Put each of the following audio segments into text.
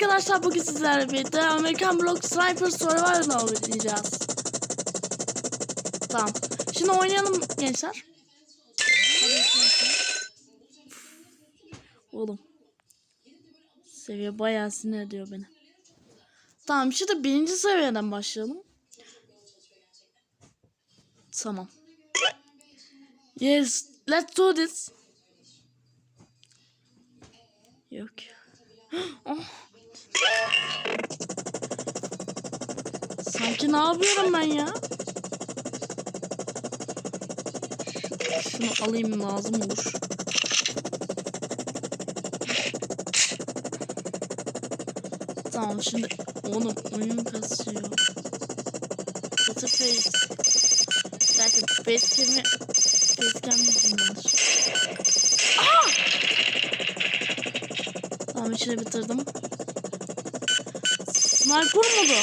arkadaşlar bugün sizlerle birlikte American Block Sniper Survival oynayacağız. Tamam. Şimdi oynayalım gençler. Oğlum. Seviye bayağı sinir ediyor beni. Tamam şimdi birinci seviyeden başlayalım. Tamam. Yes, let's do this. Yok. Oh. Sanki ne yapıyorum ben ya? Şu- Şunu alayım lazım olur. Tamam şimdi oğlum oyun kasıyor. Batı face. Bir dakika facecam'i facecam yanlış. Aha! Tamam işini bitirdim. Sniper modu.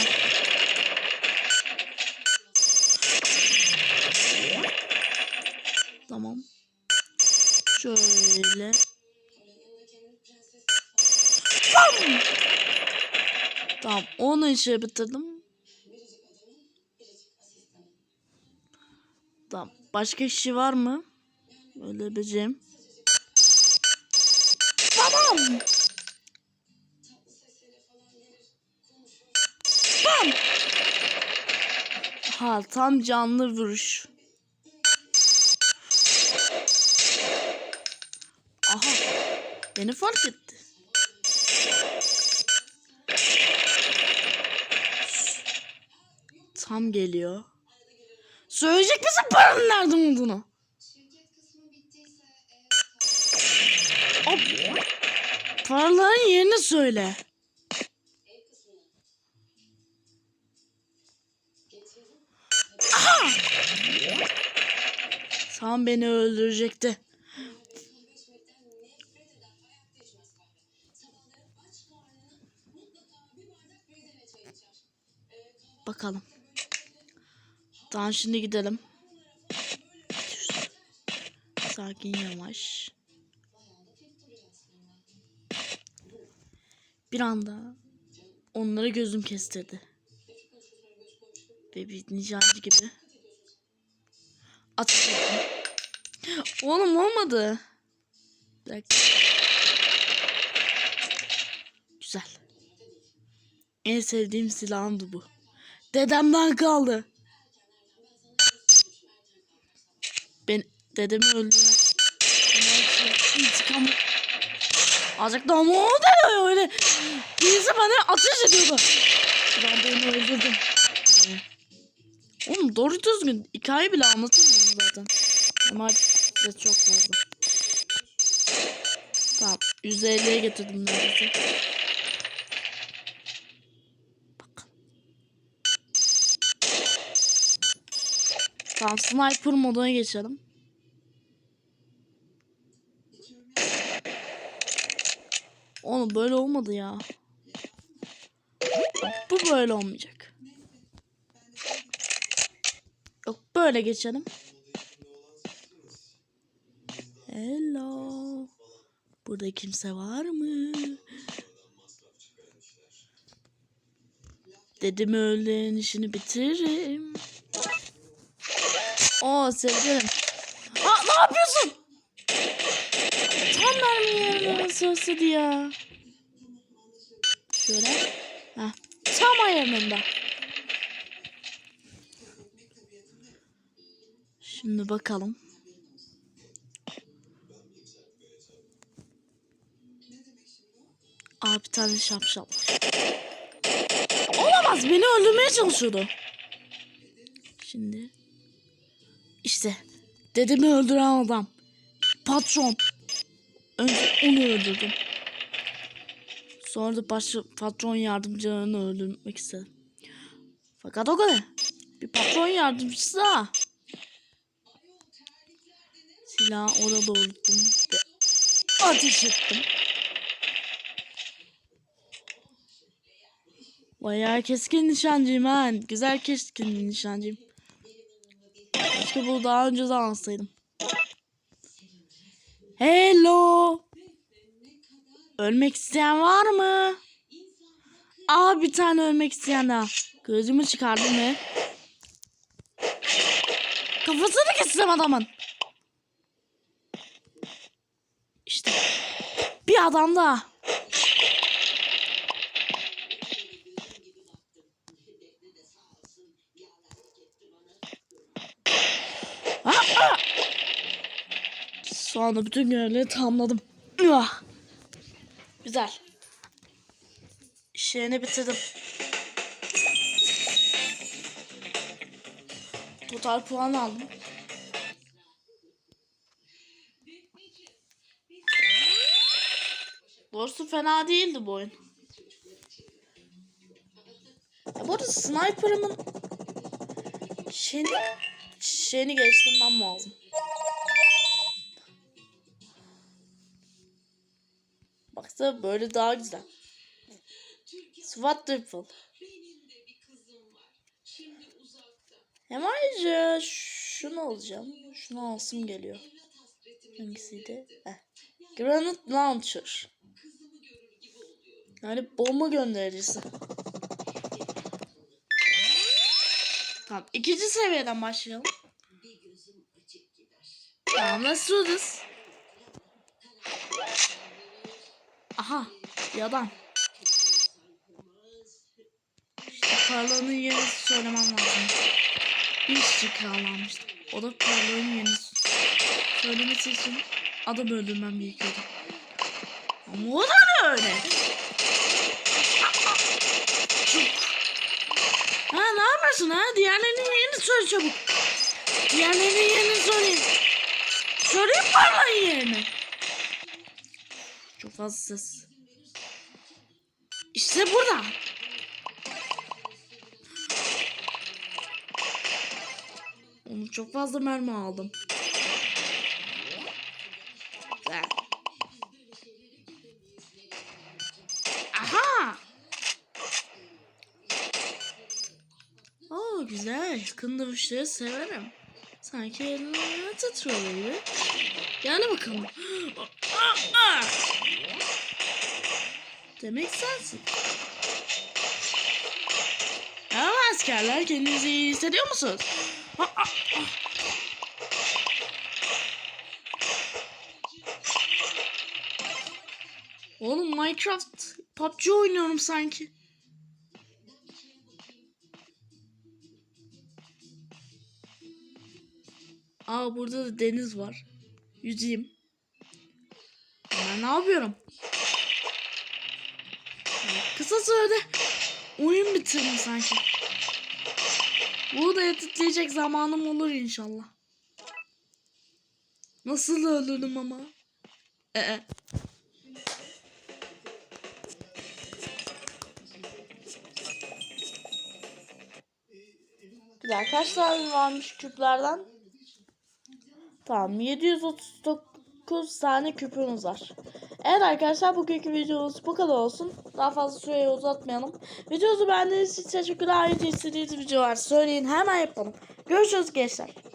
Tamam. Şöyle. Bam! Tamam onu işe bitirdim. Tamam. Başka kişi var mı? Öyle bileceğim. Ha tam canlı vuruş. Aha. Beni fark etti. Tam geliyor. Söyleyecek misin paranın nerede olduğunu? Paraların yerini söyle. Aha! Tam beni öldürecekti. Bakalım. Tamam şimdi gidelim. Sakin yavaş. Bir anda onlara gözüm kestirdi. Ve bir nicancı gibi. Ettim. Oğlum olmadı. Güzel. En sevdiğim silahımdı bu. Dedemden kaldı. Ben dedemi intikamı Azıcık da ama o öyle. Birisi bana ateş ediyordu. Ben de onu öldürdüm. Oğlum doğru düzgün hikaye bile anlatamıyorum zaten. Ama size çok fazla. Tamam. 150'ye getirdim neredeyse. Bakalım. Tamam sniper moduna geçelim. Oğlum böyle olmadı ya. Bu böyle olmayacak. Yok böyle geçelim. Hello. Burada kimse var mı? Dedim öğlen işini bitiririm. Aa sevgilim. Aa ne yapıyorsun? Tam mermi yerine söyledi ya. Şöyle. Heh. Tam ayarında. Şimdi bakalım. Aa bir tane şapşal. Olamaz beni öldürmeye çalışıyordu. Şimdi. İşte. Dedemi öldüren adam. Patron. Önce onu öldürdüm. Sonra da başka patron yardımcılarını öldürmek istedim. Fakat o kadar. Bir patron yardımcısı daha. Silahı ona doğrulttum ve ateş ettim. Bayağı keskin nişancıyım ha. Güzel keskin nişancıyım. Keşke bunu daha önce de alsaydım. Hello. Ölmek isteyen var mı? Aa bir tane ölmek isteyen daha. Gözümü çıkardım ve kafasını kessem adamın. İşte bir adam daha. Ah, ah! Sonra bütün görevleri tamamladım. Ah! Güzel. İşlerini bitirdim. Total puan aldım. Doğrusu fena değildi bu oyun. Ya bu arada sniper'ımın şeyini, şeyini geliştirmem lazım. Baksana böyle daha güzel. SWAT rifle. Hem ayrıca şunu alacağım. Şunu alsım geliyor. Hangisiydi? Heh. Granite Launcher. Yani bomba göndericisi. Tamam. ikinci seviyeden başlayalım. Tamam. This. Aha. Adam. İşte parlanın yerini söylemem lazım. Bir işçi kiralanmıştı. O da parlanın yerini söylemesi için adam öldürmem gerekiyordu. Ama o da öyle? Çok. Ha ne yapıyorsun ha? Diğerlerinin yerini söyle çabuk. Diğerlerinin yerini söyle. Söyleyeyim parlayın yerini. Çok fazla ses. İşte burada. Onu çok fazla mermi aldım. Güzel. Oo güzel. Yakın dövüşleri severim. Sanki elini titriyor gibi. Gel bakalım. Demek sensin. Merhaba askerler. Kendinizi iyi hissediyor musunuz? Oğlum Minecraft PUBG oynuyorum sanki. Aa burada da deniz var. Yüzeyim. Ben ne yapıyorum? Kısa sürede oyun bitirdim sanki. Bunu da editleyecek zamanım olur inşallah. Nasıl ölürüm ama? Ee. Güzel. Kaç tane varmış küplerden? Tamam. 739 tane küpümüz var. Evet arkadaşlar bugünkü videomuz bu kadar olsun. Daha fazla süreyi uzatmayalım. Videomuzu beğendiğiniz için teşekkürler. Ayrıca istediğiniz video var. Söyleyin hemen yapalım. Görüşürüz gençler.